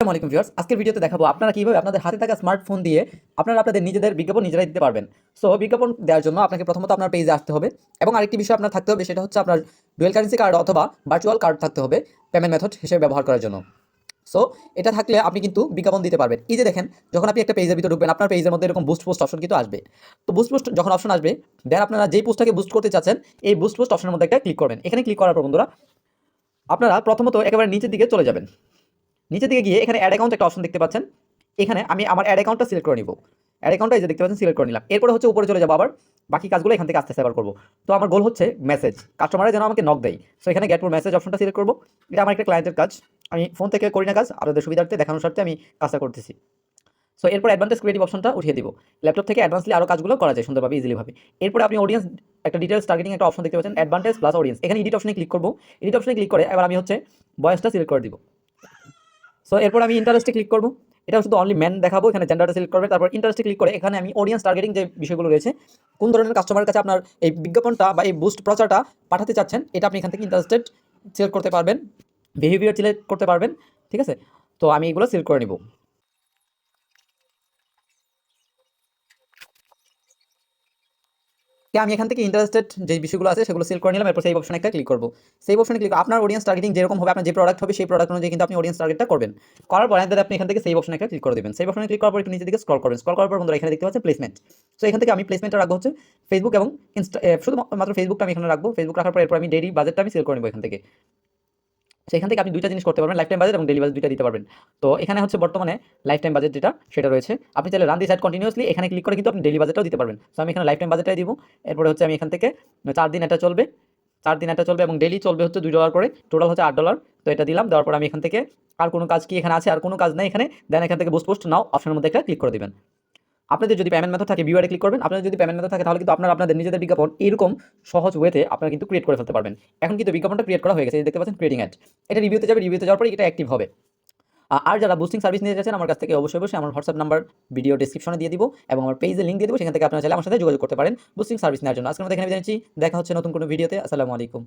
আসসালামু আলাইকুম ভিউয়ার্স। আজকের ভিডিওতে দেখাবো আপনারা কীভাবে আপনাদের হাতে থাকা স্মার্টফোন দিয়ে আপনারা আপনাদের নিজেদের বিজ্ঞাপন নিজেরাই দিতে পারবেন। সো বিজ্ঞাপন দেওয়ার জন্য আপনাকে প্রথমত আপনার পেজে আসতে হবে এবং আরেকটি বিষয় আপনার থাকতে হবে, সেটা হচ্ছে আপনার ডুয়েল কারেন্সি কার্ড অথবা ভার্চুয়াল কার্ড থাকতে হবে পেমেন্ট মেথড হিসেবে ব্যবহার করার জন্য। সো এটা থাকলে আপনি কিন্তু বিজ্ঞাপন দিতে পারবেন। এই যে দেখেন, যখন আপনি একটা পেজের ভিতরে ঢুকবেন, আপনার পেজের মধ্যে এরকম বুস্ট পোস্ট অপশন কিন্তু আসবে। তো বুস্ট পোস্ট যখন অপশন আসবে দেন আপনারা যেই পোস্টটাকে বুস্ট করতে চাচ্ছেন, এই বুস্ট পোস্ট অপশনের মধ্যে একটা ক্লিক করবেন। এখানে ক্লিক করার পর বন্ধুরা, আপনারা প্রথমত একেবারে নিচের দিকে চলে যাবেন। নিচের দিকে গিয়ে এখানে অ্যাড অ্যাকাউন্ট একটা অপশন দেখতে পাচ্ছেন। এখানে আমি আমার অ্যাড অ্যাকাউন্টটা সিলেক্ট করে নিব। অ্যাড অ্যাকাউন্টটা এই যে দেখতে পাচ্ছেন সিলেক্ট করে নিলাম। এরপরে হচ্ছে উপরে চলে যাব আবার। বাকি কাজগুলো এখান থেকে আস্তে আস্তে আবার করব। তো আমার গোল হচ্ছে মেসেজ কাস্টমারে যেন আমাকে নক দেয়। সো এখানে গেট মোর মেসেজ অপশনটা সিলেক্ট করব। এটা আমার একটা ক্লায়েন্টের কাজ। আমি ফোন থেকে করি না কাজ, আপনাদের সুবিধার্থে দেখানোর স্বার্থে আমি কাজটা করতেছি। সো এরপর অ্যাডভান্টেজ ক্রিয়েটিভ অপশনটা উঠিয়ে দিব। ল্যাপটপ থেকে অ্যাডভান্সলি আরও কাজগুলো করা যায় সুন্দরভাবে ইজিলিভাবে এরপরে আপনি অডিয়েন্স একটা ডিটেলস টার্গেটিং একটা অপশন দেখতে পাচ্ছেন অ্যাডভান্টেজ প্লাস অডিয়েন্স এখানে এডিট অপশনে ক্লিক করব। এডিট অপশনে ক্লিক করে এবার আমি হচ্ছে বয়সটা সিলেক্ট করে দিব। সো এরপর আমি ইন্টারেস্টে ক্লিক করব। এটা শুধু অনলি ম্যান দেখাবো, এখানে জেন্ডারটা সিলেক্ট করবে। তারপর ইন্টারেস্টে ক্লিক করে এখানে আমি অডিয়েন্স টার্গেটিং যে বিষয়গুলো রয়েছে, কোন ধরনের কাস্টমারের কাছে আপনার এই বিজ্ঞাপনটা বা এই বুস্ট প্রচারটা পাঠাতে চাচ্ছেন, এটা আপনি এখান থেকে ইন্টারেস্টেড সিলেক্ট করতে পারবেন বিহেভিয়ার সিলেক্ট করতে পারবেন, ঠিক আছে? তো আমি এগুলো সিলেক্ট করে নিব। আমি এখান থেকে ইন্টারেস্টেড যে বিষয়গুলো আছে সেগুলো সিলেক্ট করে নিলাম, এরপর সেই অপশনে একটা ক্লিক করব। সেই অপশনে ক্লিক আপনার অডিয়েন্স টার্গেটিং যেরকম হবে, আপনার যে প্রোডাক্ট হবে, সেই প্রোডাক্ট অনুযায়ী কিন্তু আপনি অডিয়েন্স টার্গেটটা করবেন। করার পরে তাহলে আপনি এখান থেকে সেই অপশনে একটা ক্লিক করে দেবেন। সেই অপশনে ক্লিক করার পর একটু নিচের দিকে স্ক্রল করবেন। স্ক্রল করার পর বন্ধুরা, এখানে দেখতে পাচ্ছেন প্লেসমেন্ট সো এখান থেকে আমি প্লেসমেন্টটা রাখব হচ্ছে ফেসবুক এবং ইনস্টা শুধুমাত্র ফেসবুকটা আমি এখানে রাখব। ফেসবুক রাখার পর এরপর আমি ডেইলি বাজেটটা আমি সিলেক্ট করে নেব এখান থেকে। সেখান থেকে আপনি দুইটা জিনিস করতে পারবেন লাইফ টাইম বাজেট এবং ডেলি বাজেট দুইটা দিতে পারবেন। তো এখানে হচ্ছে বর্তমানে লাইফ টাইম বাজেট যেটা, সেটা রয়েছে। আপনি চাইলে রান দি সাইড কন্টিনিউসলি এখানে ক্লিক করে কিন্তু আপনি ডেলি বাজেটটাও দিতে পারবেন। সো আমি এখানে লাইফ টাইম বাজেটটাই দিব। এরপরে হচ্ছে আমি এখান থেকে চার দিন এটা চলবে। চার দিন এটা চলবে এবং ডেলি চলবে হচ্ছে দুই ডলার করে। টোটাল হচ্ছে আট ডলার তো এটা দিলাম, দেওয়ার পর আমি এখান থেকে আর কোনো কাজ কি এখানে আছে, আর কোনো কাজ নেই এখানে। দেন এখান থেকে বুস্ট পোস্ট নাও অপশনের মধ্যে একটা ক্লিক করে দিবেন। আপনাদের যদি পেমেন্ট মেথড থাকে ভিউয়ারে ক্লিক করবেন। আপনাদের যদি পেমেন্ট মেথড থাকে, তাহলে কিন্তু আপনারা আপনাদের নিজেদের বিজ্ঞাপন এরকম সহজ ওয়েতে আপনারা কিন্তু ক্রিয়েট করে ফেলতে পারবেন। এখন কিন্তু বিজ্ঞাপনটা ক্রিয়েট করা হয়ে গেছে। দেখতে পাচ্ছেন ক্রিয়েটিং অ্যাড এটা রিভিউতে যাবে রিভিউতে যাওয়ার পরে এটা অ্যাক্টিভ হবে। আর যারা বুস্টিং সার্ভিস নিতে চাচ্ছেন আমার কাছ থেকে অবশ্যই অবশ্যই আমার হোয়াটসঅ্যাপ নাম্বার ভিডিও ডিসক্রিপশনে দিয়ে দিব এবং আমার পেজে লিঙ্ক দিয়ে দিব। সেখান থেকে আপনারা চাইলে আমার সাথে যোগাযোগ করতে পারেন বুস্টিং সার্ভিস নেওয়ার জন্য। আজকে আমরা এখানে জানিয়েছি দেখা হচ্ছে নতুন কোনো ভিডিওতে আসসালামু আলাইকুম।